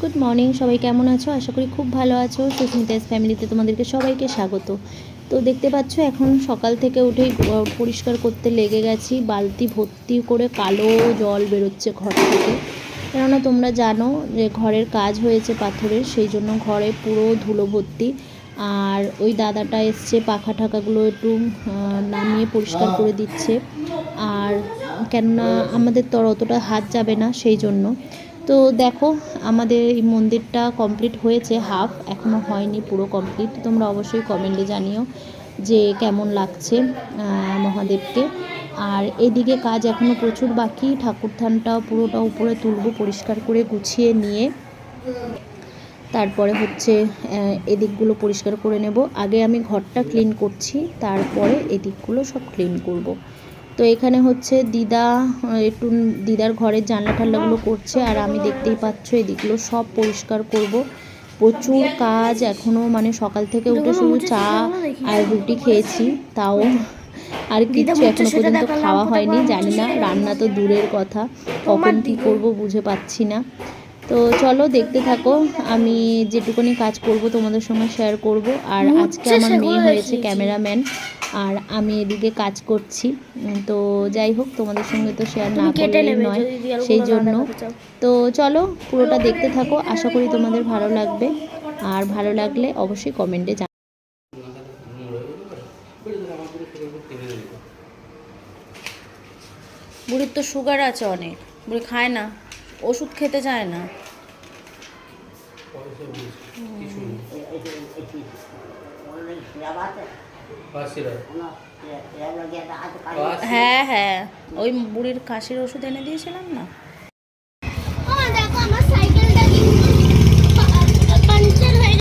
Good morning সবাই কেমন আছো? আশা করি খুব ভালো আছো। সুস্মিতাস ফ্যামিলিতে তোমাদেরকে সবাইকে স্বাগত। তো দেখতে পাচ্ছ, এখন সকাল থেকে উঠেই পরিষ্কার করতে লেগে গেছি। বালতি ভর্তি করে কালো জল বেরোচ্ছে ঘর থেকে। কেননা তোমরা জানো যে ঘরের কাজ হয়েছে পাথরের, সেই জন্য ঘরে পুরো ধুলো ভর্তি। আর ওই দাদাটা এসছে, পাখা ঠাকাগুলো একটু নামিয়ে পরিষ্কার করে দিচ্ছে। আর কেননা আমাদের তো অতটা হাত যাবে না, সেই জন্য। তো দেখো, আমাদের এই মন্দিরটা কমপ্লিট হয়েছে হাফ এখনও হয়নি পুরো কমপ্লিট তোমরা অবশ্যই কমেন্টে জানিও যে কেমন লাগছে মহাদেবকে। আর এদিকে কাজ এখনও প্রচুর বাকি, ঠাকুর থানটাও পুরোটা উপরে তুলবো, পরিষ্কার করে গুছিয়ে নিয়ে। তারপরে হচ্ছে এদিকগুলো পরিষ্কার করে নেব। আগে আমি ঘরটা ক্লিন করছি, তারপরে এদিকগুলো সব ক্লিন করব। তো এখানে হচ্ছে দিদা একটু দিদার ঘরের জানলা টাল্লাগুলো করছে আর আমি দেখতেই পাচ্ছ এদিকগুলো সব পরিষ্কার করব। প্রচুর কাজ এখনও মানে সকাল থেকে উঠে শুধু চা আর রুটি খেয়েছি তাও আর কিচ্ছু এখনও পর্যন্ত খাওয়া হয়নি জানি না রান্না তো দূরের কথা কখন কী করব বুঝে পাচ্ছি না। তো চলো দেখতে থাকো আমি যেটুকুনি কাজ করব তোমাদের সঙ্গে শেয়ার করব। আর আজকে আমার মেয়ে হয়েছে ক্যামেরাম্যান আর আমি এদিকে কাজ করছি তো যাই হোক তোমাদের সঙ্গে তো শেয়ার না করলে নয় সেই জন্য তো চলো পুরোটা দেখতে থাকো আশা করি তোমাদের ভালো লাগবে আর ভালো লাগলে অবশ্যই কমেন্টে জানাবে বুড়ির তো সুগার আছে অনেক বুড়ি খায় না ওষুধ খেতে চায় না হ্যাঁ হ্যাঁ ওই বুড়ির কাশির ওষুধ এনে দিয়েছিলাম না আমার দেখো আমার সাইকেলটা কিন্তু পাঞ্চার হয়ে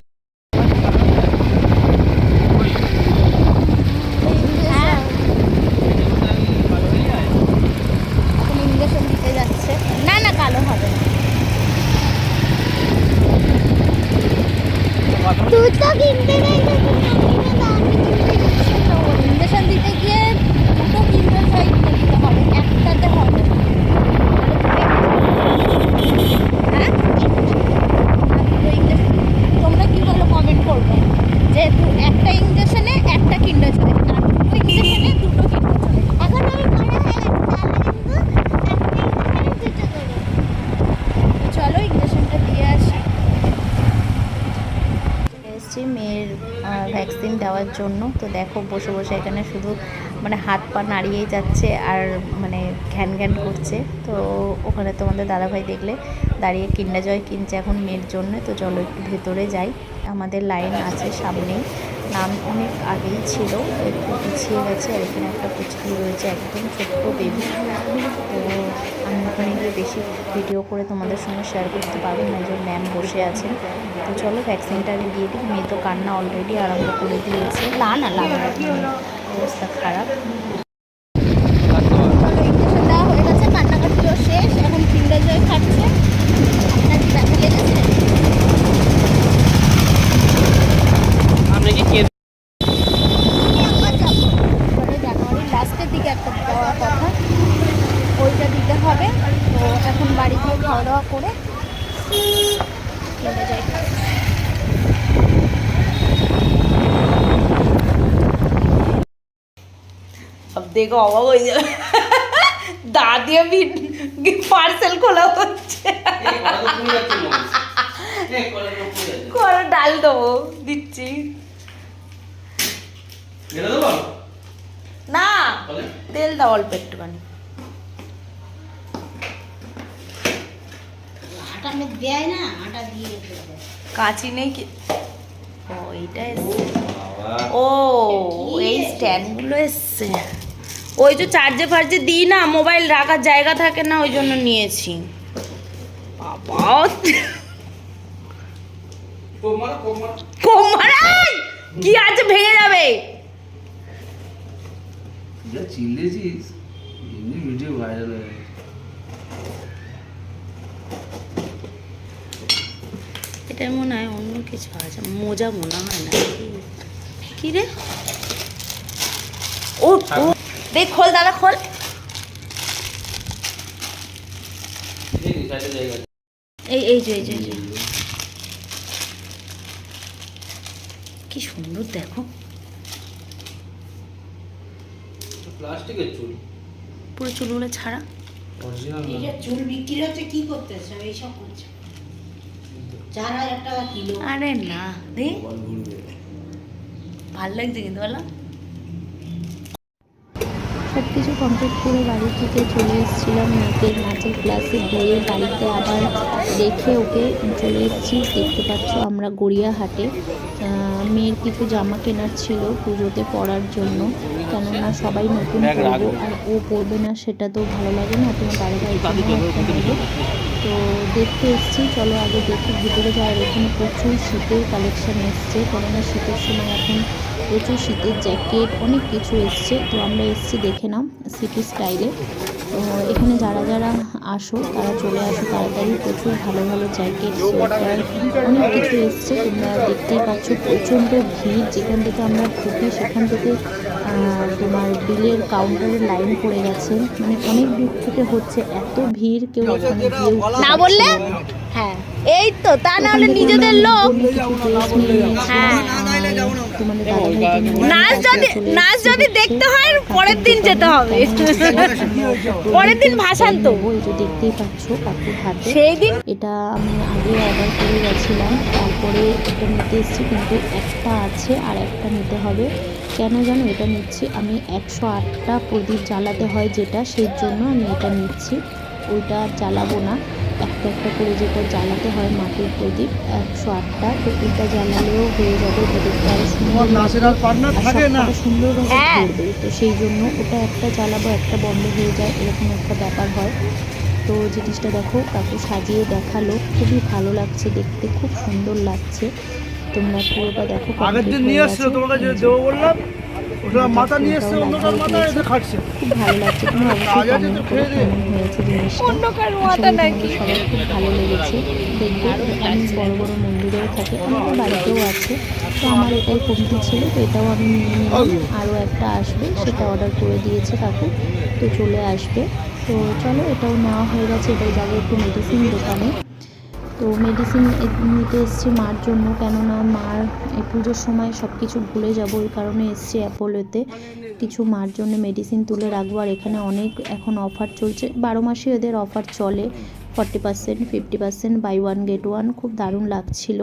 হ্যাঁ এখন ইঞ্জেকশন দিতে যাচ্ছে না না কালো হবে না তুই তো কিনতে নেই ইঞ্জেকশন দিতে গিয়ে দুটো কিনতে চাই দিতে হবে একটাতে হবে না। হ্যাঁ দুটো ইঞ্জেকশন তোমরা কি বলো কমেন্ট করবে যে দু- একটা ইঞ্জেকশনে একটা কিন্ডার চলে আর দুটো ইঞ্জেকশনে দুটো কিন্ডার চলে এখন আমি মনে হয়ে গেছে তাহলে কিন্তু একটা ইঞ্জেকশন দুটো করে চলো ইঞ্জেকশনটা দিয়ে আসি এসেছি মেয়ের ভ্যাকসিন দেওয়ার জন্য। তো দেখো, বসে বসে এখানে শুধু মানে হাত পা নাড়িয়েই যাচ্ছে আর মানে ঘ্যান ঘ্যান করছে। তো ওখানে তোমাদের দাদাভাই দেখলে দাঁড়িয়ে কিন্ডা জয় কিনছে এখন মেয়ের জন্য। তো চলো একটু ভেতরে যাই। আমাদের লাইন আছে সামনেই। নাম অনেক আগেই ছিল। একটু পিছিয়ে গেছে আর এখানে একটা পুচকি রয়েছে একদম ছোট্ট বেবি তো আমি ওখানে গিয়ে বেশি ভিডিও করে তোমাদের সঙ্গে শেয়ার করতে পারব না যে ম্যাম বসে আছেন তো চলো ভ্যাকসিনটা আগে দিয়ে দিই মেয়ে তো কান্না অলরেডি আরম্ভ করে দিয়েছে। না না লাগানোর না। অবস্থা খারাপ ইঞ্জেকশন দেওয়া হয়ে গেছে কান্নাকাটিও শেষ এখন কিন্ডার জয় খাচ্ছে আপনার কি ব্যথা লেগেছে একবার যাব মানে জানুয়ারির লাস্টের দিকে একটা দেওয়ার কথা ওইটা দিতে হবে তো এখন বাড়ি গিয়ে খাওয়া দাওয়া করে কিনতে যাই দেখে অবাক হয়ে যাবে। দা দিয়ে পার্সেল খোলা হচ্ছে। করে ডাল দেবো দিচ্ছি। না তেল দাও অল্প একটুখানি। আটা দেয় না আটা দিয়ে কাঁচি নেই কি? ও এইটা এসছে। ও এই স্ট্যান্ডগুলো এসছে। ওই যে চার্জে ফার্জে দিই না মোবাইল রাখার জায়গা থাকে না ওই জন্য নিয়েছি। কি আছে ভেঙে যাবে? ভিডিও ভাইরাল হয়ে মনে হয় অন্য কিছু আছে মোজা মনে হয় না। কি রে? ও দেখ খোল দাদা খোল। এই এই যে এই যে। কি সুন্দর দেখো। প্লাস্টিকের চুল। পুরো চুলগুলো ছাড়া। চুল বিক্রি হচ্ছে কি করতেছে? এইসব করছে। চার হাজার টাকা কিলো। আরে না দে। ভালো লাগছে কিন্তু বলো। সব কিছু কমপ্লিট করে বাড়ি থেকে চলে এসেছিলাম মেয়েকে নাচের ক্লাসে দিয়ে বাড়িতে আবার রেখে ওকে চলে এসেছি। দেখতে পাচ্ছ আমরা গড়িয়াহাটে। মেয়ের কিছু জামা কেনার ছিল পুজোতে পরার জন্য। কেননা সবাই নতুন পরবো আর ও পরবে না, সেটা তো ভালো লাগে না তোমার বাড়ি বাড়ি তো দেখতে এসছি, চলো আগে দেখি ভিতরে যাওয়ার এখানে প্রচুর শীতের কালেকশান এসছে। কেননা শীতের সময় এখন প্রচুর শীতের জ্যাকেট অনেক কিছু এসছে। তো আমরা এসছি দেখে নাও সিটি স্টাইলে তো এখানে যারা যারা আসো তারা চলে আসো তাড়াতাড়ি। প্রচুর ভালো ভালো জ্যাকেট সোয়েটার অনেক কিছু এসছে। তোমরা দেখতেই পাচ্ছ প্রচণ্ড ভিড়। যেখান থেকে আমরা ঢুকি সেখান থেকে তোমার বিলের কাউন্টারে লাইন পড়ে গেছে। মানে অনেক দূর থেকে হচ্ছে এত ভিড়। কেউ না বললে। হ্যাঁ। এই তো তা না হলে নিজেদের লোক। হ্যাঁ। নাচ যদি নাচ যদি দেখতে। হয় পরের দিন যেতে হবে। পরের দিন ভাসান্ত ওই যে দেখতেই পাচ্ছ কাকুর হাতে। সেই দিন এটা আমি আগে অর্ডার করে গেছিলাম। তারপরে এটা নিতে এসেছি কিন্তু একটা আছে আর একটা নিতে হবে। কেন জানো এটা নিচ্ছি আমি একশো আটটা প্রদীপ জ্বালাতে হয় যেটা সেই জন্য আমি এটা নিচ্ছি। ওইটা জ্বালাবো না। একটা একটা করে যেটা জ্বালাতে হয় মাটির প্রদীপ একশো আটটা। তো এটা জ্বালালেও হয়ে যাবে প্রদীপটা আরও সুন্দরভাবে হ্যাঁ। ধরবে তো সেই জন্য ওটা একটা জ্বালাবো একটা বন্ধ হয়ে যায় এরকম একটা ব্যাপার হয়। তো জিনিসটা দেখো কাকু সাজিয়ে দেখাল। খুবই ভালো লাগছে দেখতে খুব সুন্দর লাগছে। তোমরা পুরোটা দেখো আগের দিন নিয়ে গেছে। তোমাকে যে দেবো বললাম। মাথা নিয়ে এসছে অন্যটার মাথা এসে খাচ্ছে খুব ভালো লাগছে হয়েছে জিনিসটা। সবার খুব ভালো লেগেছে দেখবে অনেক বড় বড় মন্দিরেও থাকে আমাদের বাড়িতেও আছে। তো আমার এটাই কমতি ছিল তো এটাও আমি নিয়ে নিলাম। আরও একটা আসবে সেটা অর্ডার করে দিয়েছে কাকু তো চলে আসবে। তো চলো এটাও নেওয়া হয়ে গেছে এটাই যাব একটু মেডিসিন দোকানে। তো মেডিসিন নিতে এসেছি মার জন্য, কেননা মার এই পুজোর সময় সব কিছু ভুলে যাব, ওই কারণে এসেছি অ্যাপোলোতে। কিছু মার জন্য মেডিসিন তুলে রাখব, আর এখানে অনেক এখন অফার চলছে। বারো মাসে এদের অফার চলে forty percent fifty percent buy one get one খুব দারুণ লাগছিল।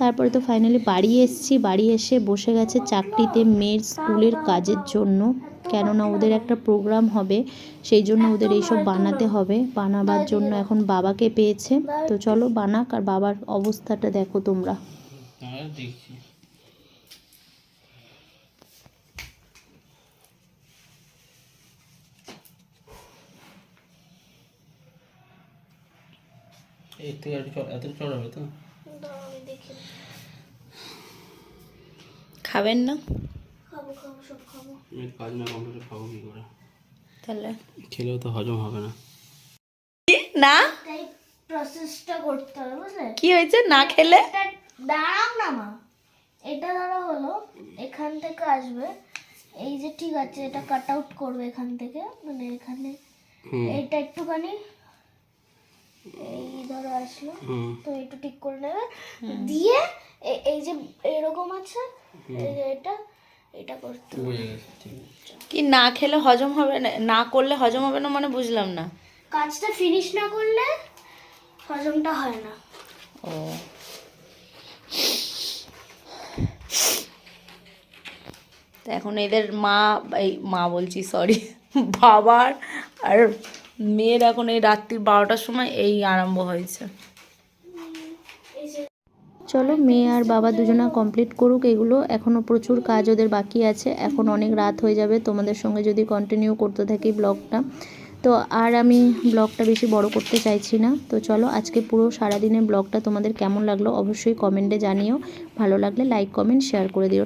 তারপরে তো ফাইনালি বাড়ি এসেছি, বাড়ি এসে বসে গেছে চাকরিতে মেয়ের স্কুলের কাজের জন্য। কেননা ওদের একটা প্রোগ্রাম হবে সেই জন্য ওদের এইসব বানাতে হবে। বানাবার জন্য এখন বাবাকে পেয়েছে। তো চলো বানাক আর বাবার অবস্থাটা দেখো তোমরা। হ্যাঁ দেখছি। এর থেকে এত চড় হবে তো খাবেন না? আমি কাজ না কমপ্লিট খাব কি করে? তাহলে। খেলেও তো হজম হবে না। না? প্রসেসটা করতে হবে বুঝলে? কি হয়েছে? না খেলে? দাঁড়াও না মা। এটা ধরো হলো এখান থেকে আসবে। এই যে ঠিক আছে এটা কাট আউট করবে এখান থেকে। মানে এখানে হুম। এইটা একটুখানি এই ধরো আসলো। তো একটু ঠিক করে নেবে। দিয়ে এই যে এরকম আছে এই যে এটা এটা করতে কি না খেলে হজম হবে না না করলে হজম হবে না মানে বুঝলাম না। কাজটা ফিনিশ না করলে হজমটা হয় না। ও। তো এখন এদের মা এই মা বলছি সরি বাবার আর মেয়ের এখন এই রাত্রি বারোটার সময় এই আরম্ভ হয়েছে। চলো, মেয়ে আর বাবা দুজনা কমপ্লিট করুক, এগুলো এখনও প্রচুর কাজ ওদের বাকি আছে। এখন অনেক রাত হয়ে যাবে, তোমাদের সঙ্গে যদি কন্টিনিউ করতে থাকি ব্লগটা তো আর আমি ব্লগটা বেশি বড় করতে চাইছি না। তো চলো, আজকে পুরো সারাদিনের ব্লগটা তোমাদের কেমন লাগল অবশ্যই কমেন্টে জানিও। ভালো লাগলে লাইক কমেন্ট শেয়ার করে দিও।